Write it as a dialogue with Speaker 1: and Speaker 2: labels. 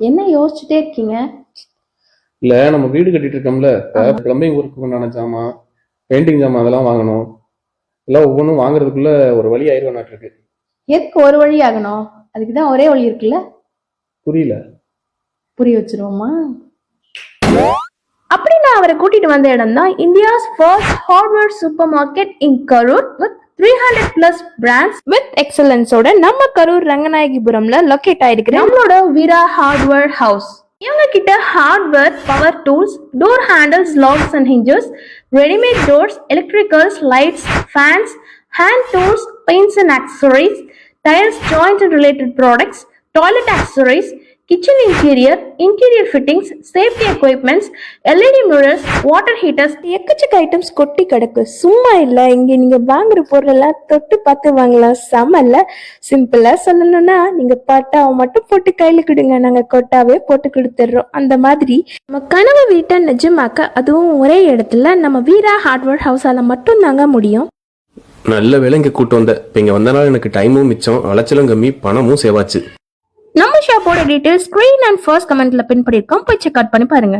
Speaker 1: என்ன யோசிச்சுட்டே இருக்கீங்க?
Speaker 2: இல்ல நம்ம வீடு கட்டிட்டு இருக்கோம்ல. பிளம்பிங் ஒர்க்கு உண்டான ஜாமான் பெயிண்டிங் ஜாமான் அதெல்லாம் வாங்கணும். எல்லாம் ஒவ்வொன்றும் வாங்குறதுக்குள்ள ஒரு வழி ஆயிரம் இருக்கு.
Speaker 1: எதுக்கு ஒரு வழி ஆகணும்? அதுக்கு தான் ஒரே வழி இருக்குல்ல?
Speaker 2: புரியல.
Speaker 1: புரிய வச்சிருவோமா?
Speaker 3: அப்படி நான் அவரை கூட்டிட்டு வந்த இடம் தான் India's first hardware supermarket in Karur with three hundred plus brands with எக்ஸலன்ஸோட நம்ம கரூர் ரங்கநாயகிபுரம்ல லொக்கேட் ஆயிருக்கு நம்மளோட வீரா ஹார்ட்வேர் ஹவுஸ் இவங்க கிட்ட hardware power tools door handles locks and hinges readymade doors electricals lights fans hand tools paints and accessories tiles joint and related products toilet accessories kitchen interior interior fittings safety equipments led mirrors water heaters எக்கச்சக்க items கொட்டி கிடக்கு. சும்மா இல்ல. இங்க நீங்க வாங்குற பொருளெல்லாம் தொட்டு பார்த்து வாங்கலாம். செமல்ல. சிம்பிளா சொல்லணும்னா நீங்க பட்டாவை மட்டும் போட்டு கையில கொடுங்க. நாங்க கொட்டாவே போட்டு கொடுத்துட்றோம். அந்த மாதிரி. நம்ம கனவு வீட்டை நிஜமாக்க அதுவும் ஒரே இடத்துல நம்ம வீரா ஹார்ட்வேர் ஹவுஸால மட்டும் தாங்க முடியும்.
Speaker 2: நல்ல வேலை இங்க கூட்டு வந்த. இப்ப இங்க வந்தனால எனக்கு டைமும் மிச்சம். அலைச்சலும் கம்மி. பணமும் சேவாச்சு.
Speaker 3: நம்ம ஷாப்போட டீடைல்ஸ் ஸ்க்ரீன் அண்ட் ஃபர்ஸ்ட் கமெண்ட்ல பின் பண்ணிருக்கோம். போய் செக் அவுட் பண்ணி பாருங்க.